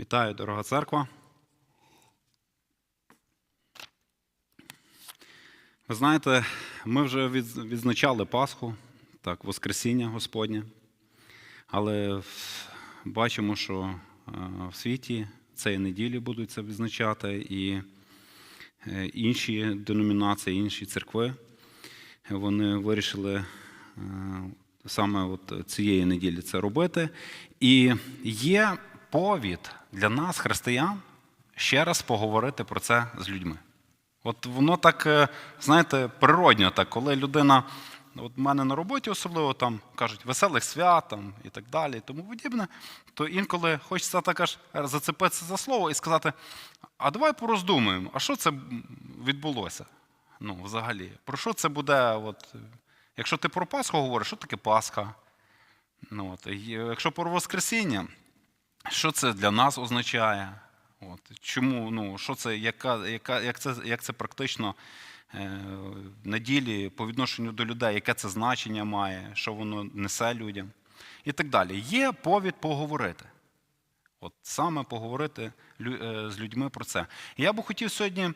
Вітаю, дорога церква. Ви знаєте, ми вже відзначали Пасху, так, Воскресіння Господнє, але бачимо, що е, в світі цієї неділі будуть це відзначати, і е, інші деномінації, інші церкви, вони вирішили е, саме от цієї неділі це робити. І є повід для нас, християн, ще раз поговорити про це з людьми. От воно так, е, знаєте, природньо, так, коли людина, от в мене на роботі особливо там кажуть веселих свят там, і так далі, і тому подібне, то інколи хочеться так аж зацепитися за слово і сказати: а давай пороздумуємо, а що це відбулося? Ну, взагалі, про що це буде? От, якщо ти про Пасху говориш, що таке Пасха? Ну, от, якщо про Воскресіння, що це для нас означає? От, чому, ну, що це, яка, яка, як, це, як це практично е, на ділі по відношенню до людей, яке це значення має, що воно несе людям і так далі. Є повід поговорити. От саме поговорити е, з людьми про це. Я би хотів сьогодні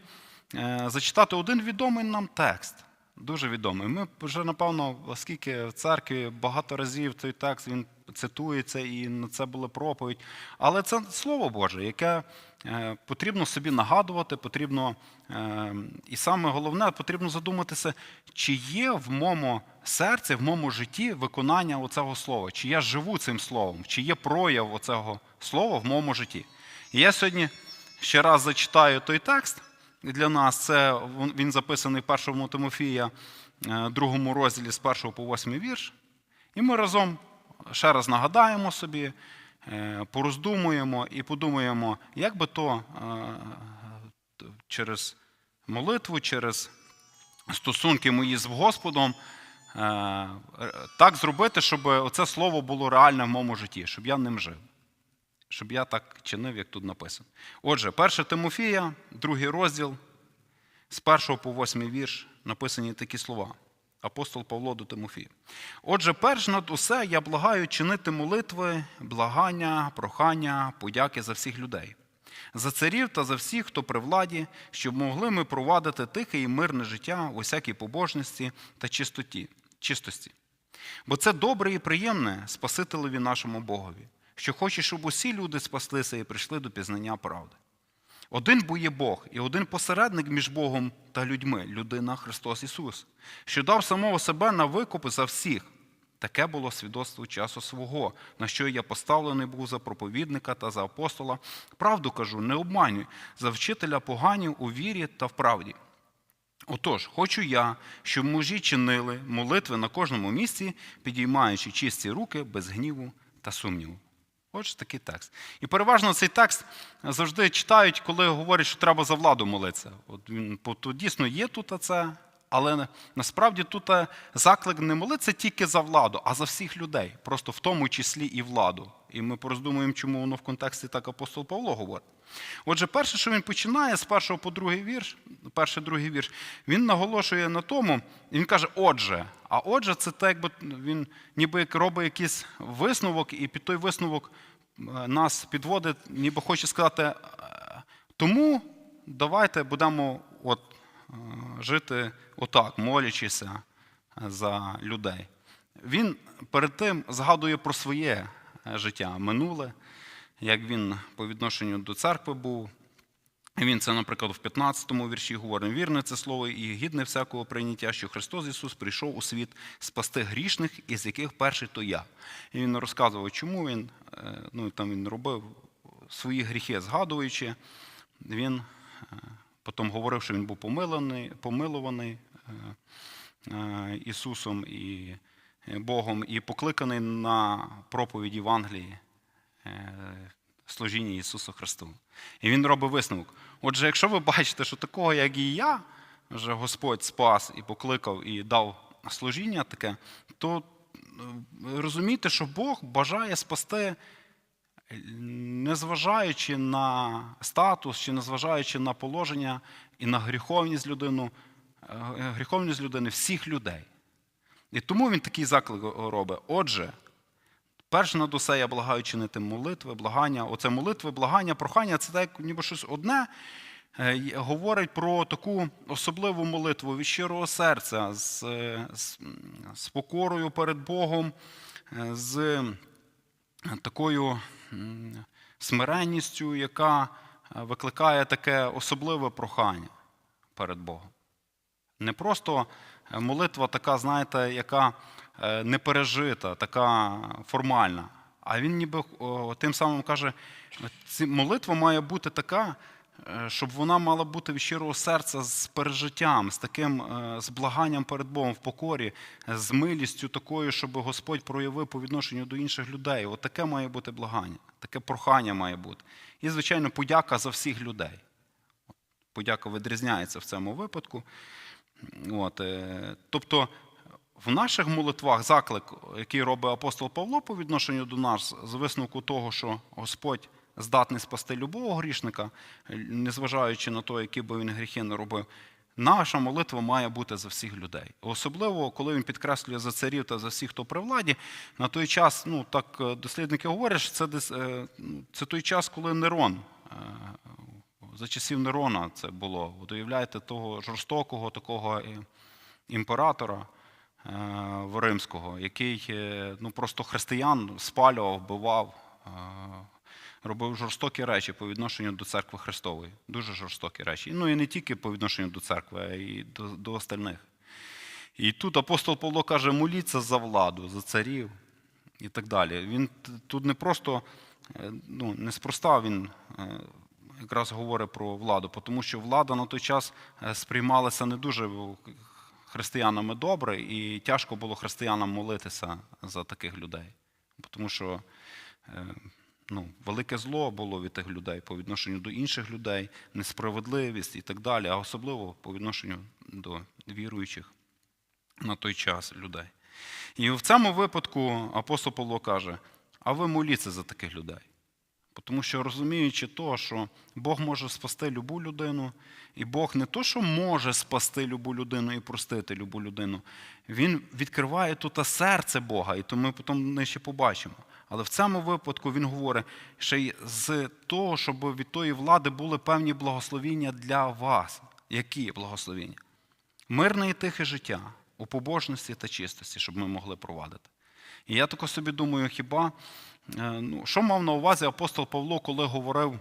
е, зачитати один відомий нам текст. Дуже відомий. Ми вже, напевно, оскільки в церкві багато разів цей текст він цитується, і на це була проповідь. Але це Слово Боже, яке е, потрібно собі нагадувати, потрібно, е, і саме головне, потрібно задуматися, чи є в моєму серці, в моєму житті виконання оцього слова, чи я живу цим словом, чи є прояв оцього слова в моєму житті. І я сьогодні ще раз зачитаю той текст для нас. Це він- записаний в першому Тимофія, е, другому розділі з 1 по 8 вірш. І ми разом ще раз нагадаємо собі, е, пороздумуємо і подумаємо, як би то е, через молитву, через стосунки мої з Господом так зробити, щоб оце слово було реальне в моєму житті, щоб я ним жив. Щоб я так чинив, як тут написано. Отже, 1 Тимофія, другий розділ, з 1 по 8 вірш написані такі слова. Апостол Павло до Тимофія. Отже, перш над усе я благаю чинити молитви, благання, прохання, подяки за всіх людей, за царів та за всіх, хто при владі, щоб могли ми провадити тихе і мирне життя у всякій побожності та чистоті, чистості. Бо це добре і приємне Спасителеві нашому Богові, що хоче, щоб усі люди спаслися і прийшли до пізнання правди. Один бо Бог, і один посередник між Богом та людьми, людина Христос Ісус, що дав самого себе на викуп за всіх. Таке було свідоцтво часу свого, на що я поставлений був за проповідника та за апостола. Правду кажу, не обманюй, за вчителя поганів у вірі та в правді. Отож, хочу я, щоб мужі чинили молитви на кожному місці, підіймаючи чисті руки без гніву та сумніву. Отже, такий текст. І переважно цей текст завжди читають, коли говорять, що треба за владу молитися. От він то дійсно є тут це, але насправді тут заклик не молитися тільки за владу, а за всіх людей, просто в тому числі і владу. І ми пороздумуємо, чому воно в контексті так апостол Павло говорить. Отже, перше, що він починає з першого по другий вірш, перший другий вірш, він наголошує на тому, він каже, отже. А отже, це так, якби він ніби робить якийсь висновок, і під той висновок е, нас підводить, ніби хоче сказати, е, тому давайте будемо от, е, жити отак, молячися за людей. Він перед тим згадує про своє життя минуле, як він по відношенню до церкви був. Він це, наприклад, в 15-му вірші говорить, вірне це слово і гідне всякого прийняття, що Христос Ісус прийшов у світ спасти грішних, із яких перший то я. І він розказував, чому він, е, ну, там він робив свої гріхи, згадуючи. Він е, потім говорив, що він був помилений, помилований е, Ісусом і Богом, і покликаний на проповідь Євангелії е, служіння Ісусу Христу. І він робить висновок. Отже, якщо ви бачите, що такого, як і я, вже Господь спас і покликав і дав служіння таке, то е, розумійте, що Бог бажає спасти, незважаючи на статус чи незважаючи на положення і на гріховність людину, е, гріховність людини, всіх людей. І тому він такий заклик робить. Отже, Перш над усе я благаю чинити молитви, благання. Оце молитви, благання, прохання це так, ніби щось одне. е, Говорить про таку особливу молитву від щирого серця, з, е, з, з покорою перед Богом, е, з такою смиренністю, яка викликає таке особливе прохання перед Богом. Не просто молитва така, знаєте, яка не пережита, така формальна. А він ніби тим самим каже, молитва має бути така, е, щоб вона мала бути від щирого серця з пережиттям, з таким е, з благанням перед Богом в покорі, е, з милістю такою, щоб Господь проявив по відношенню до інших людей. От таке має бути благання, таке прохання має бути. І, звичайно, подяка за всіх людей. Подяка відрізняється в цьому випадку. От, е, тобто в наших молитвах заклик, який робить апостол Павло по відношенню до нас, з висновку того, що Господь здатний спасти любого грішника, незважаючи на те, які би він гріхи не робив, наша молитва має бути за всіх людей. Особливо, коли він підкреслює за царів та за всіх, хто при владі, на той час, ну так е, дослідники говорять, що це, е, ну, це той час, коли Нерон е, за часів Нерона це було. От уявляєте того жорстокого такого імператора е, римського, який е, ну, просто християн спалював, вбивав, е, робив жорстокі речі по відношенню до церкви Христової. Дуже жорстокі речі. Ну і не тільки по відношенню до церкви, а й до, до остальних. І тут апостол Павло каже: моліться за владу, за царів і так далі. Він тут не просто ну, неспроста він якраз говорить про владу, тому що влада на той час сприймалася не дуже християнами добре, і тяжко було християнам молитися за таких людей. Тому що е, ну, велике зло було від тих людей по відношенню до інших людей, несправедливість і так далі, а особливо по відношенню до віруючих на той час людей. І в цьому випадку апостол Павло каже: а ви моліться за таких людей. Тому що розуміючи то, що Бог може спасти любу людину, і Бог не то, що може спасти любу людину і простити любу людину, Він відкриває тут серце Бога, і то ми потім нижче побачимо. Але в цьому випадку він говорить, ще й з того, щоб від тої влади були певні благословіння для вас. Які благословіння? Мирне і тихе життя у побожності та чистості, щоб ми могли провадити. І я тако собі думаю, хіба ну, що мав на увазі апостол Павло, коли говорив,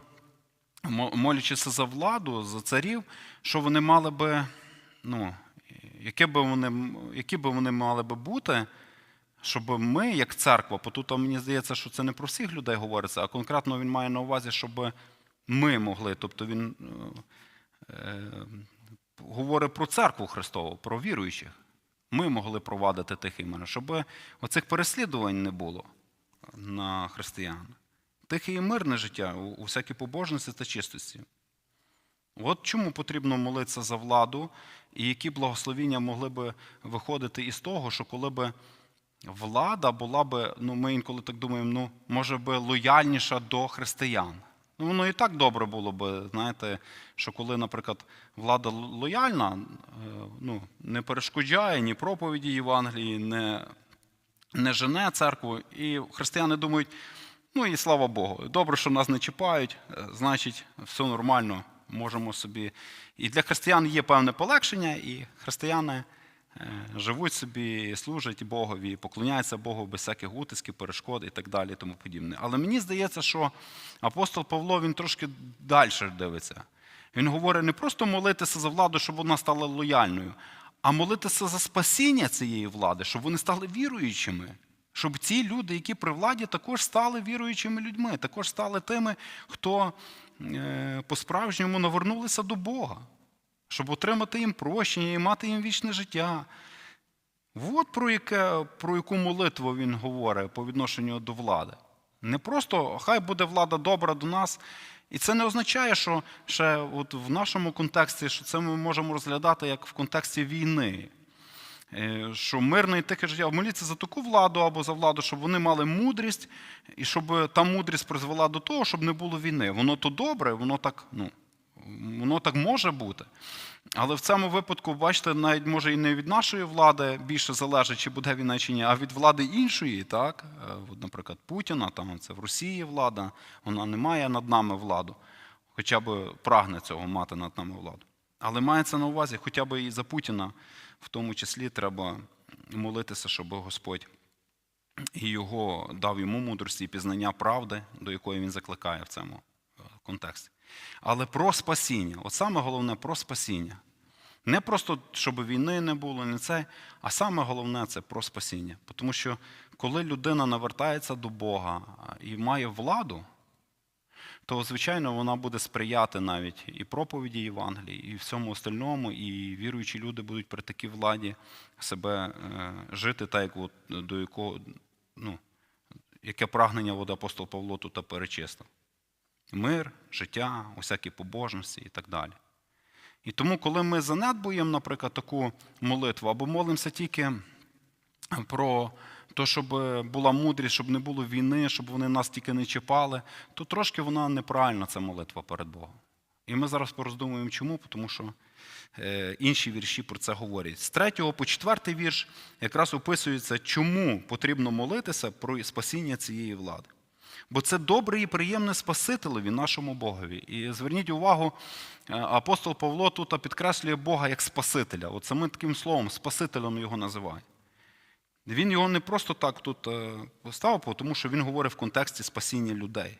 молячися за владу, за царів, що вони мали би, ну, які би вони, які би вони мали би бути, щоб ми, як церква, бо тут мені здається, що це не про всіх людей говориться, а конкретно він має на увазі, щоб ми могли, тобто він е, е, говорить про церкву Христову, про віруючих. Ми могли провадити тихе іменно, щоб оцих переслідувань не було на християн. Тихе і мирне життя у, всякій побожності та чистості. От чому потрібно молитися за владу, і які благословіння могли би виходити із того, що коли би влада була би, ну ми інколи так думаємо, ну, може би лояльніша до християн. Ну, воно і так добре було би, знаєте, що коли, наприклад, влада лояльна, е, ну, не перешкоджає ні проповіді Євангелії, не, не жене церкву, і християни думають, ну і слава Богу, добре, що нас не чіпають, е, значить, все нормально, можемо собі. І для християн є певне полегшення, і християни е, живуть собі, служать Богові, поклоняються Богу без всяких утисків, перешкод і так далі. І тому подібне. Але мені здається, що апостол Павло він трошки далі дивиться. Він говорить не просто молитися за владу, щоб вона стала лояльною, а молитися за спасіння цієї влади, щоб вони стали віруючими. Щоб ці люди, які при владі, також стали віруючими людьми, також стали тими, хто е, по-справжньому навернулися до Бога, щоб отримати їм прощення і мати їм вічне життя. От про, яке, про яку молитву він говорить по відношенню до влади. Не просто хай буде влада добра до нас. І це не означає, що ще от в нашому контексті, що це ми можемо розглядати як в контексті війни. Е, Що мирне і тихе життя моліться за таку владу або за владу, щоб вони мали мудрість, і щоб та мудрість призвела до того, щоб не було війни. Воно то добре, воно так, ну, воно так може бути. Але в цьому випадку, бачите, навіть може і не від нашої влади більше залежить, чи буде війна чи ні, а від влади іншої, так? Е, Наприклад, Путіна, там це в Росії влада, вона не має над нами владу, хоча б прагне цього мати над нами владу. Але мається на увазі, хоча б і за Путіна, в тому числі треба молитися, щоб Господь і його дав йому мудрості і пізнання правди, до якої він закликає в цьому е, контексті. Але про спасіння. От саме головне про спасіння. Не просто, щоб війни не було, не це, а саме головне це про спасіння. Тому що коли людина навертається до Бога і має владу, то, звичайно, вона буде сприяти навіть і проповіді Євангелії, і всьому остальному, і віруючі люди будуть при такій владі себе е, жити так, як от, до якого, ну, яке прагнення от апостол Павло тут перечислив. Мир, життя, усякі побожності і так далі. І тому, коли ми занедбуємо, наприклад, таку молитву, або молимося тільки про те, щоб була мудрість, щоб не було війни, щоб вони нас тільки не чіпали, то трошки вона неправильна, ця молитва перед Богом. І ми зараз пороздумуємо, чому, тому що е, інші вірші про це говорять. З 3 по 4 вірш якраз описується, чому потрібно молитися про спасіння цієї влади. Бо це добре і приємне Спасителеві, нашому Богові. І зверніть увагу, е, апостол Павло тут підкреслює Бога як Спасителя. От самим таким словом, Спасителем його називає. Він його не просто так тут е, поставив, тому що він говорить в контексті спасіння людей.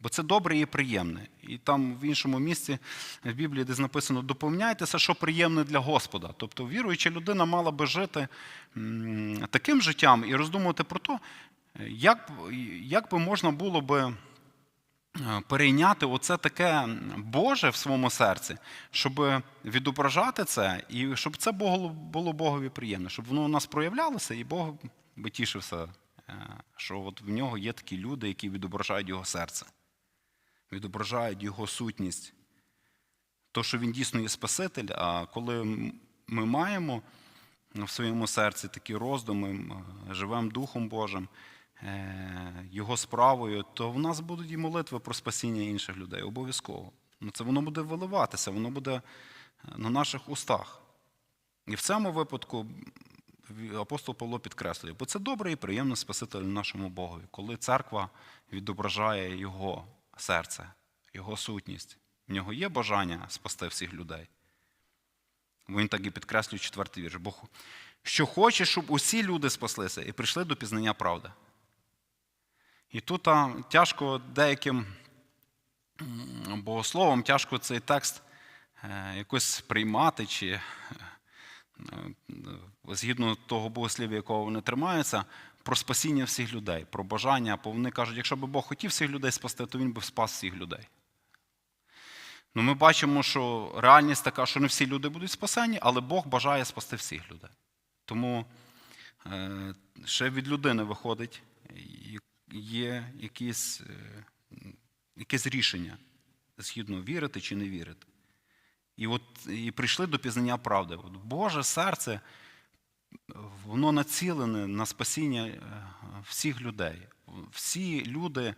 Бо це добре і приємне. І там в іншому місці в Біблії десь написано: доповняйтеся, що приємне для Господа. Тобто віруюча людина мала би жити таким життям і роздумувати про те, як, як би можна було би перейняти оце таке Боже в своєму серці, щоб відображати це, і щоб це було Богові приємне, щоб воно у нас проявлялося, і Бог би тішився, що от в нього є такі люди, які відображають його серце, відображають його сутність. То, що він дійсно є Спаситель, а коли ми маємо в своєму серці такі роздуми, живемо Духом Божим. Його справою, то в нас будуть і молитви про спасіння інших людей. Обов'язково. Ну, Це воно буде виливатися, воно буде на наших устах. І в цьому випадку апостол Павло підкреслює, бо це добре і приємно Спаситель нашому Богові, коли церква відображає Його серце, Його сутність. В нього є бажання спасти всіх людей. Він так і підкреслює четвертий вірш. Бо що хоче, щоб усі люди спаслися і прийшли до пізнання правди. І тут тяжко деяким богословам тяжко цей текст е, якось приймати, чи е, згідно того богослів'я, якого вони тримаються, про спасіння всіх людей, про бажання. Бо вони кажуть, якщо б Бог хотів всіх людей спасти, то він би спас всіх людей. Ну, Ми бачимо, що реальність така, що не всі люди будуть спасені, але Бог бажає спасти всіх людей. Тому е, ще від людини виходить є якісь, е, якесь рішення, згідно вірити чи не вірити. І от і прийшли до пізнання правди. От Боже серце, воно націлене на спасіння е, всіх людей. Всі люди,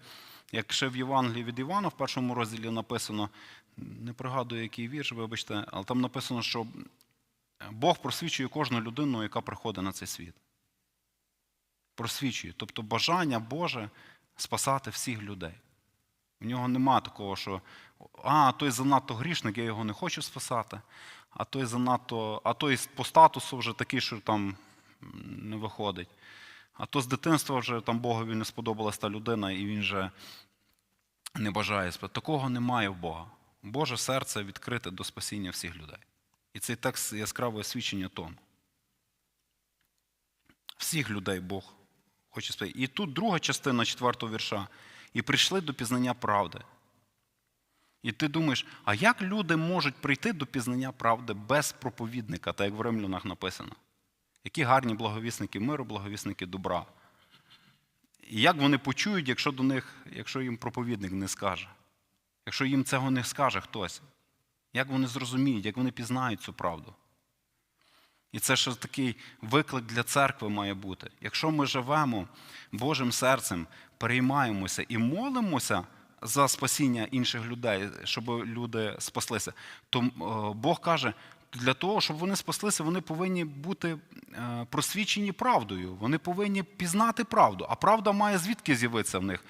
як ще в Євангелії від Івана, в першому розділі написано, не пригадую, який вірш, вибачте, але там написано, що Бог просвічує кожну людину, яка приходить на цей світ просвічує. Тобто бажання Боже спасати всіх людей. У нього нема такого, що а, той занадто грішник, я його не хочу спасати, а той занадто, а той по статусу вже такий, що там не виходить. А то з дитинства вже там Богові не сподобалась та людина, і він вже не бажає спасати. Такого немає в Бога. Боже серце відкрите до спасіння всіх людей. І цей текст яскраве свідчення тому. Всіх людей Бог Хочу сказати. І тут друга частина четвертого вірша. І прийшли до пізнання правди. І ти думаєш, а як люди можуть прийти до пізнання правди без проповідника, так як в римлянах написано? Які гарні благовісники миру, благовісники добра. І як вони почують, якщо до них, якщо їм проповідник не скаже? Якщо їм цього не скаже хтось? Як вони зрозуміють, як вони пізнають цю правду? І це ще такий виклик для церкви має бути. Якщо ми живемо Божим серцем, переймаємося і молимося за спасіння інших людей, щоб люди спаслися, то е, Бог каже, для того, щоб вони спаслися, вони повинні бути е, просвічені правдою. Вони повинні пізнати правду. А правда має звідки з'явитися в них?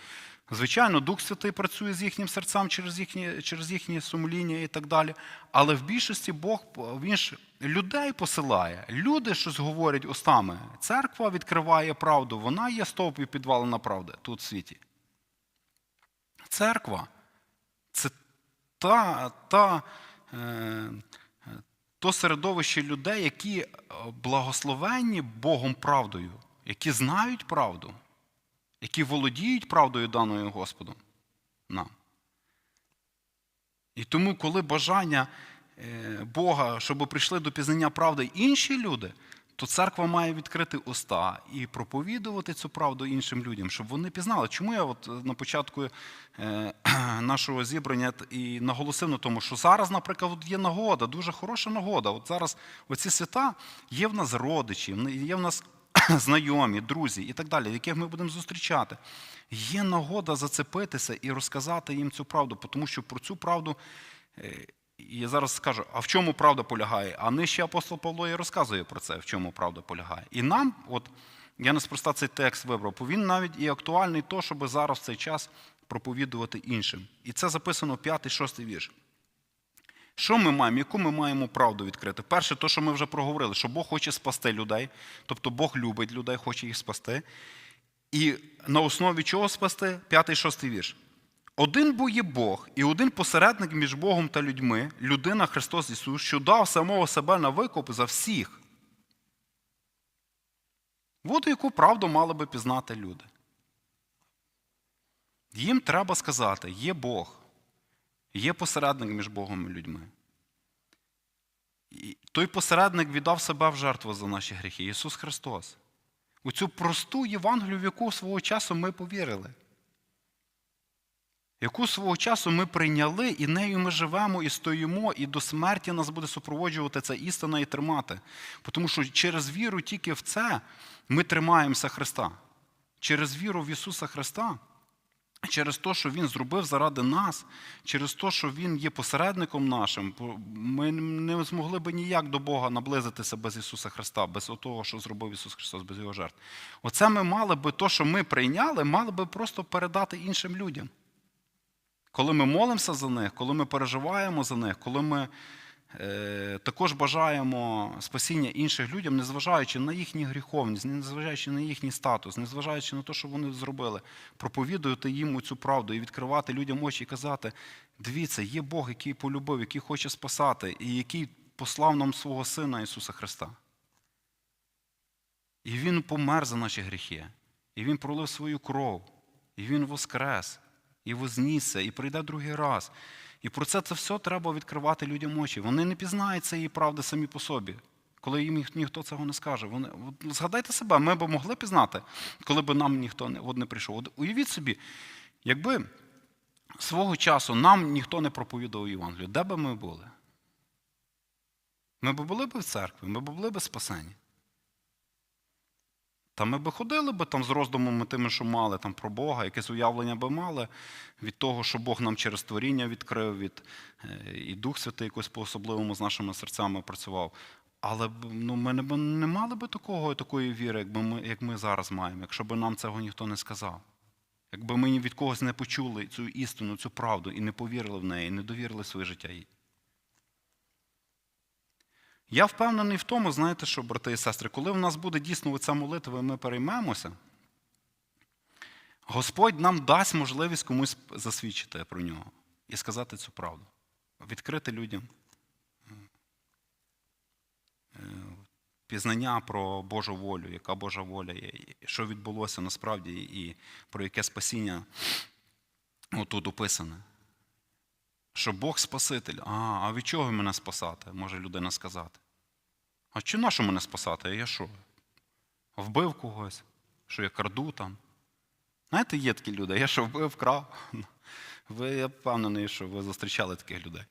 Звичайно, Дух Святий працює з їхнім серцем через їхнє, через їхнє сумління і так далі. Але в більшості Бог він ж людей посилає. Люди щось говорять устами. Церква відкриває правду, вона є стовп і підвалена правди тут в світі. Церква це та, та, е, то середовище людей, які благословенні Богом правдою, які знають правду, які володіють правдою даною Господом нам. І тому, коли бажання е, Бога, щоб прийшли до пізнання правди інші люди, то церква має відкрити уста і проповідувати цю правду іншим людям, щоб вони пізнали. Чому я от на початку е, нашого зібрання і наголосив на тому, що зараз, наприклад, є нагода, дуже хороша нагода. От зараз оці свята є в нас родичі, є в нас знайомі, друзі і так далі, яких ми будемо зустрічати. Є нагода зацепитися і розказати їм цю правду, тому що про цю правду. е, я зараз скажу, а в чому правда полягає? А нижче апостол Павло і розказує про це, в чому правда полягає. І нам, от я неспроста цей текст вибрав, бо він навіть і актуальний то, щоб зараз в цей час проповідувати іншим. І це записано 5-6 вірш. Що ми маємо? Яку ми маємо правду відкрити? Перше, то, що ми вже проговорили, що Бог хоче спасти людей, тобто Бог любить людей, хоче їх спасти. І на основі чого спасти? П'ятий, шостий вірш. Один бо є Бог, і один посередник між Богом та людьми, людина Христос Ісус, що дав самого себе на викуп за всіх. От яку правду мали би пізнати люди. Їм треба сказати, є Бог, є посередник між Богом і людьми. І той посередник віддав себе в жертву за наші гріхи, Ісус Христос. У цю просту Євангелію, в яку свого часу ми повірили яку свого часу ми прийняли, і нею ми живемо і стоїмо, і до смерті нас буде супроводжувати ця істина і тримати. Тому що через віру тільки в це ми тримаємося Христа. Через віру в Ісуса Христа, через те, що Він зробив заради нас, через те, що Він є посередником нашим, ми не змогли би ніяк до Бога наблизитися без Ісуса Христа, без того, що зробив Ісус Христос, без Його жертв. Оце ми мали би то, що ми прийняли, мали би просто передати іншим людям. Коли ми молимося за них, коли ми переживаємо за них, коли ми також бажаємо спасіння інших людям, незважаючи на їхню гріховність, незважаючи на їхній статус, незважаючи на те, що вони зробили, проповідувати їм цю правду і відкривати людям очі і казати: дивіться, є Бог, який полюбив, який хоче спасати, і який послав нам свого Сина Ісуса Христа. І Він помер за наші гріхи, і Він пролив свою кров, і Він воскрес і вознісся, і прийде другий раз. І про це це все треба відкривати людям очі. Вони не пізнають цієї правди самі по собі, коли їм ніхто цього не скаже. Вони, Згадайте себе, ми б могли пізнати, коли б нам ніхто не, от не прийшов. От, уявіть собі, якби свого часу нам ніхто не проповідав Євангелію, де би ми були? Ми б були б в церкві, ми б були б спасені. Та ми би ходили би там з роздумами тими, що мали там про Бога, якесь уявлення би мали від того, що Бог нам через творіння відкрив, від, і Дух Святий якось по-особливому з нашими серцями працював. Але ну, ми не, не мали би такого, такої віри, якби ми, як ми зараз маємо, якщо б нам цього ніхто не сказав. Якби ми від когось не почули цю істину, цю правду і не повірили в неї, і не довірили своє життя їй. Я впевнений в тому, знаєте що, брати і сестри, коли в нас буде дійсно ця молитва, і ми переймемося, Господь нам дасть можливість комусь засвідчити про нього і сказати цю правду, відкрити людям е, пізнання про Божу волю, яка Божа воля є, що відбулося насправді, і про яке спасіння отут описане. Що Бог Спаситель, а а від чого мене спасати, може людина сказати. А чи на що мене спасати? Я що? Вбив когось, що я карду там. Знаєте, є такі люди, я що вбив, вкрав. Ви, я впевнений, що ви зустрічали таких людей.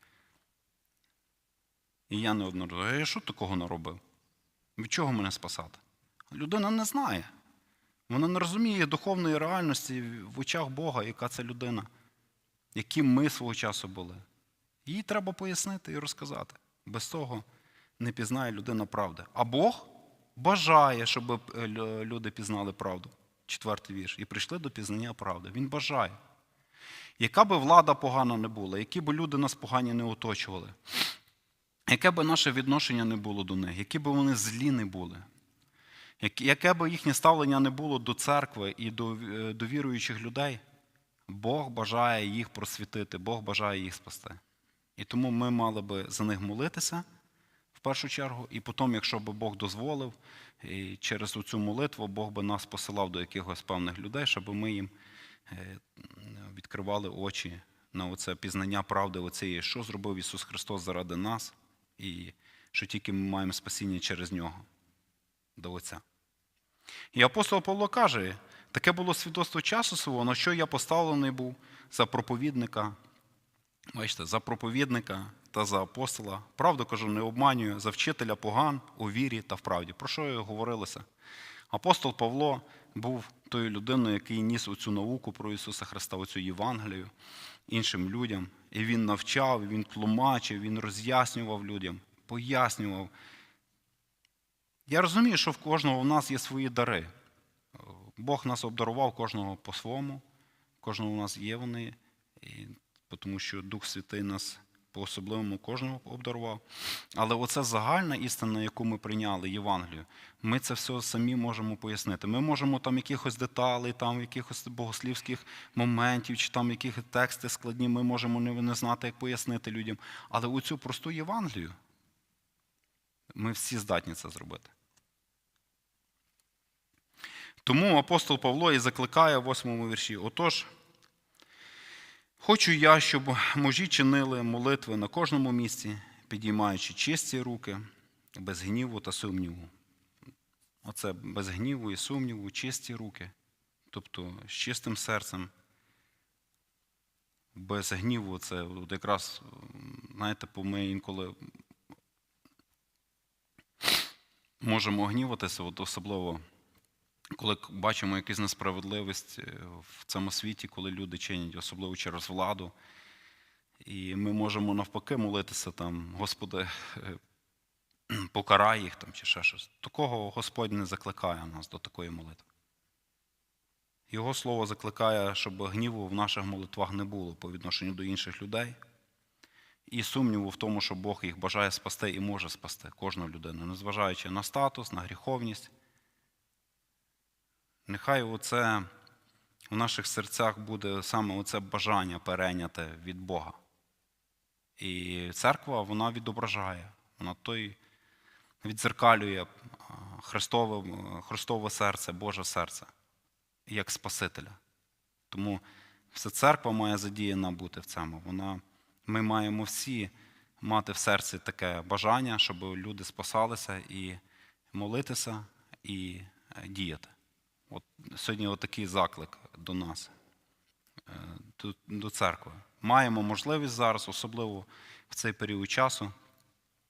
І я не одноразово. А я що такого наробив? Від чого мене спасати? Людина не знає. Вона не розуміє духовної реальності в очах Бога, яка це людина. Які ми свого часу були. Їй треба пояснити і розказати. Без того не пізнає людина правди. А Бог бажає, щоб е, люди пізнали правду. Четвертий вірш. І прийшли до пізнання правди. Він бажає. Яка би влада погана не була, які би люди нас погані не оточували, яке би наше відношення не було до них, які би вони злі не були, яке би їхнє ставлення не було до церкви і до, е, до віруючих людей, Бог бажає їх просвітити, Бог бажає їх спасти. І тому ми мали би за них молитися в першу чергу, і потім, якщо би Бог дозволив, і через цю молитву Бог би нас посилав до якихось певних людей, щоб ми їм е, відкривали очі на оце пізнання правди оцієї, що зробив Ісус Христос заради нас, і що тільки ми маємо спасіння через Нього до Отця. І апостол Павло каже, таке було свідоцтво часу свого, на що я поставлений був за проповідника. Бачите, за проповідника та за апостола. Правду кажу, не обманюю, за вчителя поган у вірі та в правді. Про що говорилося? Апостол Павло був тою людиною, який ніс оцю науку про Ісуса Христа, оцю Євангелію іншим людям. І він навчав, він тлумачив, він роз'яснював людям, пояснював. Я розумію, що в кожного в нас є свої дари. Бог нас обдарував кожного по-своєму, кожного у нас є вони, і, тому що Дух Святий нас по-особливому кожного обдарував. Але оце загальна істина, яку ми прийняли, Євангелію, ми це все самі можемо пояснити. Ми можемо там якихось деталей, там якихось богослівських моментів, чи там якісь тексти складні, ми можемо не, знати, як пояснити людям. Але у цю просту Євангелію ми всі здатні це зробити. Тому апостол Павло і закликає в восьмому вірші. Отож, хочу я, щоб мужі чинили молитви на кожному місці, підіймаючи чисті руки, без гніву та сумніву. Оце без гніву і сумніву, чисті руки, тобто з чистим серцем. Без гніву це от якраз, знаєте, ми інколи можемо гніватися, от особливо коли бачимо якусь несправедливість е, в цьому світі, коли люди чинять, особливо через владу, і ми можемо навпаки молитися там, Господи, е, покарай їх там чи ще щось. Такого Господь не закликає нас до такої молитви. Його слово закликає, щоб гніву в наших молитвах не було по відношенню до інших людей. І сумніву в тому, що Бог їх бажає спасти і може спасти кожну людину, незважаючи на статус, на гріховність. Нехай оце в наших серцях буде саме оце бажання перейняте від Бога. І церква вона відображає, вона той відзеркалює Христове, Христове серце, Боже серце, як Спасителя. Тому вся церква має задіяна бути в цьому. Вона, ми маємо всі мати в серці таке бажання, щоб люди спасалися і молитися, і е, діяти. От сьогодні отакий заклик до нас, е, до, церкви. Маємо можливість зараз, особливо в цей період часу,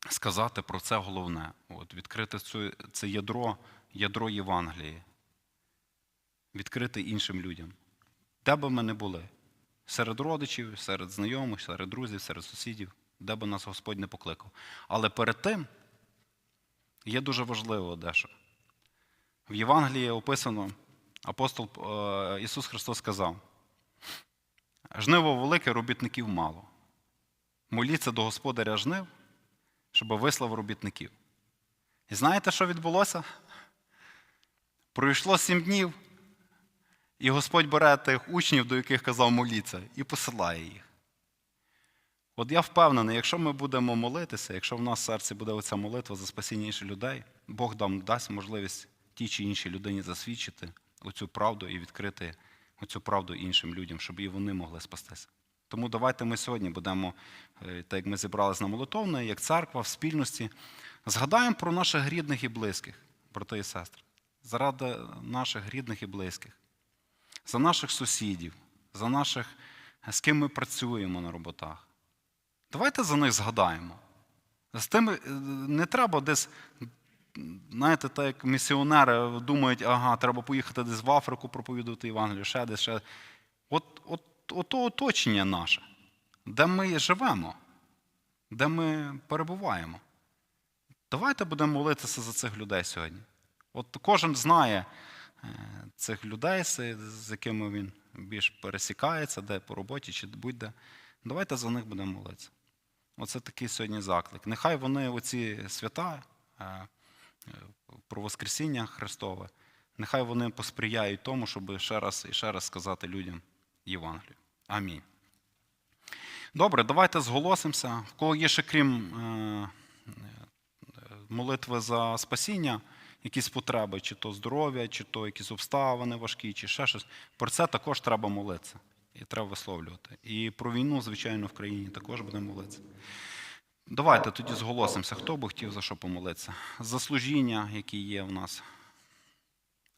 сказати про це головне. От, відкрити цю, це ядро, ядро Євангелії, відкрити іншим людям. Де би ми не були? Серед родичів, серед знайомих, серед друзів, серед сусідів, де би нас Господь не покликав. Але перед тим є дуже важливо дещо. В Євангелії описано, апостол е, Ісус Христос сказав: жниво велике, робітників мало. Моліться до Господаря жнив, щоб вислав робітників. І знаєте, що відбулося? Пройшло сім днів, і Господь бере тих учнів, до яких казав моліться, і посилає їх. От я впевнений, якщо ми будемо молитися, якщо в нас в серці буде оця молитва за спасіння інших людей, Бог нам дасть можливість тій чи іншій людині засвідчити оцю правду і відкрити оцю правду іншим людям, щоб і вони могли спастися. Тому давайте ми сьогодні будемо, е, так як ми зібралися на молитовне, як церква в спільності, згадаємо про наших рідних і близьких, брати і сестри, заради наших рідних і близьких, за наших сусідів, за наших, з ким ми працюємо на роботах. Давайте за них згадаємо. З тими е, не треба десь знаєте, так як місіонери думають, ага, треба поїхати десь в Африку проповідувати Євангелію, ще десь ще. От, от ото оточення наше, де ми живемо, де ми перебуваємо. Давайте будемо молитися за цих людей сьогодні. От кожен знає е, цих людей, з якими він більш пересікається, де по роботі чи будь-де. Давайте за них будемо молитися. Оце такий сьогодні заклик. Нехай вони, оці свята е, про Воскресіння Христове, нехай вони посприяють тому, щоб ще раз і ще раз сказати людям Євангелію. Амінь. Добре, давайте зголосимося. В кого є ще крім е, молитви за спасіння, якісь потреби, чи то здоров'я, чи то якісь обставини важкі, чи ще щось. Про це також треба молитися. І треба висловлювати. І про війну, звичайно, в країні також будемо молитися. Давайте тоді зголосимося, хто би хотів за що помолитися. За служіння, які є в нас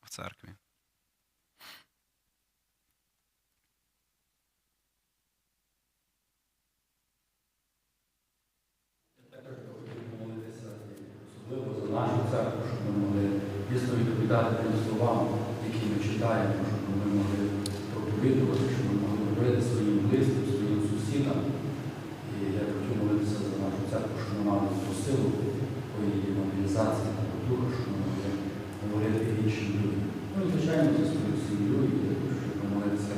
в церкві. Особливо за нашу церкву, щоб ми могли дійсно відповідати тим словам, які ми читаємо, щоб ми могли проповідувати, щоб ми могли говорити своїм близьким, своїм сусідам. І я хотів молитися за нашу церкву, щоб ми мали ту силу такої евангелізації та духа, щоб ми могли говорити іншим людям. Ну і звичайно, за свою сім'ю, і я хочу, щоб ми молилися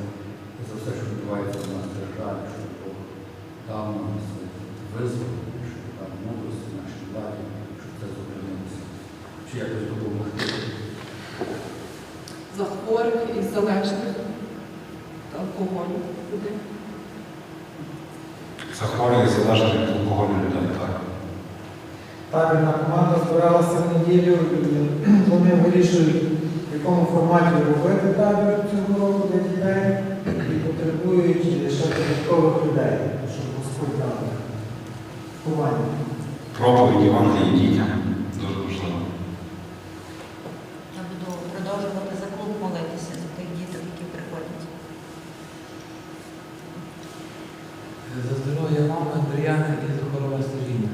за все, що відбувається в нас в державі, щоб Бог дав нам визволення, щоб дав мудрості нашій владі, щоб це зупинилося. Чи якось допомогти. за хворих і залежних від алкоголю людей. За хворих залежних від алкоголю людей, так. Табірна команда збиралася в неділю і вони вирішують, в якому форматі робити табір цього року для дітей і потребують ще додаткових людей, щоб Господь дав. Команді. Проповідь Євангелії дітям дуже важливо. Я буду продовжувати за клуб молитися за тих діток, які приходять. За здоров'я мами Андріани і за хорове служіння.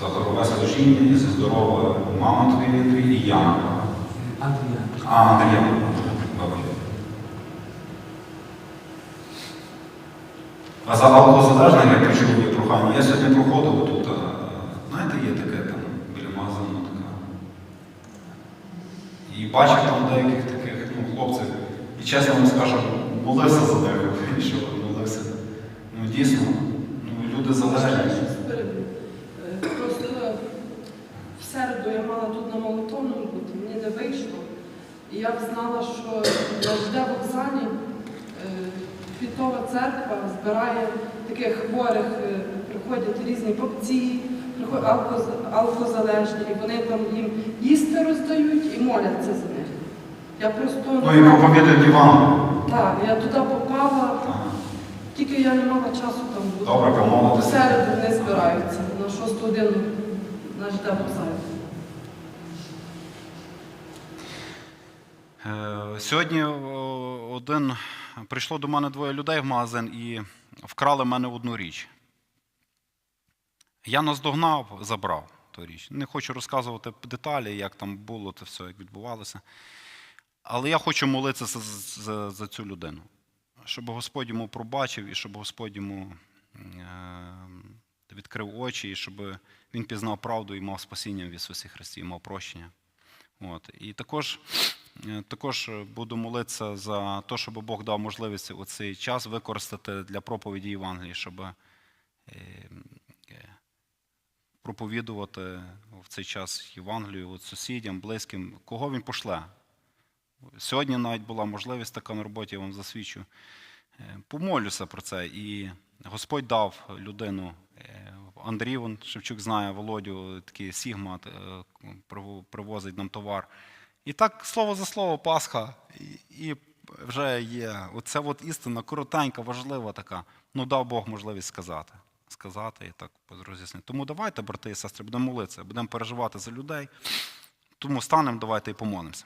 За хорове служіння і за здорове мама я. Андріана. А, Андрія. Добре. А за алкозалежних я почув прохання. Я сьогодні проходив тут, а, знаєте, є таке там біля магазину така. І бачив там деяких таких ну, хлопців. І чесно вам скажу, молився за них, і що молився. Ну дійсно, ну, люди залежні. Щось переб'ю. Е, Просто в середу молотовному бути, мені не вийшло. І я б знала, що на ЖД вокзалі е, Квітова церква збирає таких хворих, е, приходять різні попці, алкозалежні, і вони там їм їсти роздають і моляться за них. Я просто Ну і проповідують Іван. так, я туди попала. Тільки я не мала часу там бути. Добре, помолитися. середу вони збираються на 6 годину на ЖД вокзалі. Е, Сьогодні один прийшло до мене двоє людей в магазин і вкрали мене одну річ. Я наздогнав, забрав ту річ. Не хочу розказувати деталі, як там було це все, як відбувалося. Але я хочу молитися за, за, за цю людину, щоб Господь йому пробачив і щоб Господь йому е, відкрив очі, і щоб він пізнав правду і мав спасіння в Ісусі Христі, і мав прощення. От. І також, е, також буду молитися за те, щоб Бог дав можливість у цей час використати для проповіді Євангелії, щоб е, е, проповідувати в цей час Євангелію от сусідям, близьким, кого він пошле. Сьогодні навіть була можливість така на роботі, я вам засвідчу. Е, Помолюся про це. І Господь дав людину. е, Андрій Шевчук знає Володю, такий Сігма е, привозить нам товар. І так слово за слово, Пасха, і, вже є. Оце от істина коротенька, важлива така. Ну, дав Бог можливість сказати. Сказати і так роз'яснити. Тому давайте, брати і сестри, будемо молитися, будемо переживати за людей. Тому станемо, давайте і помолимося.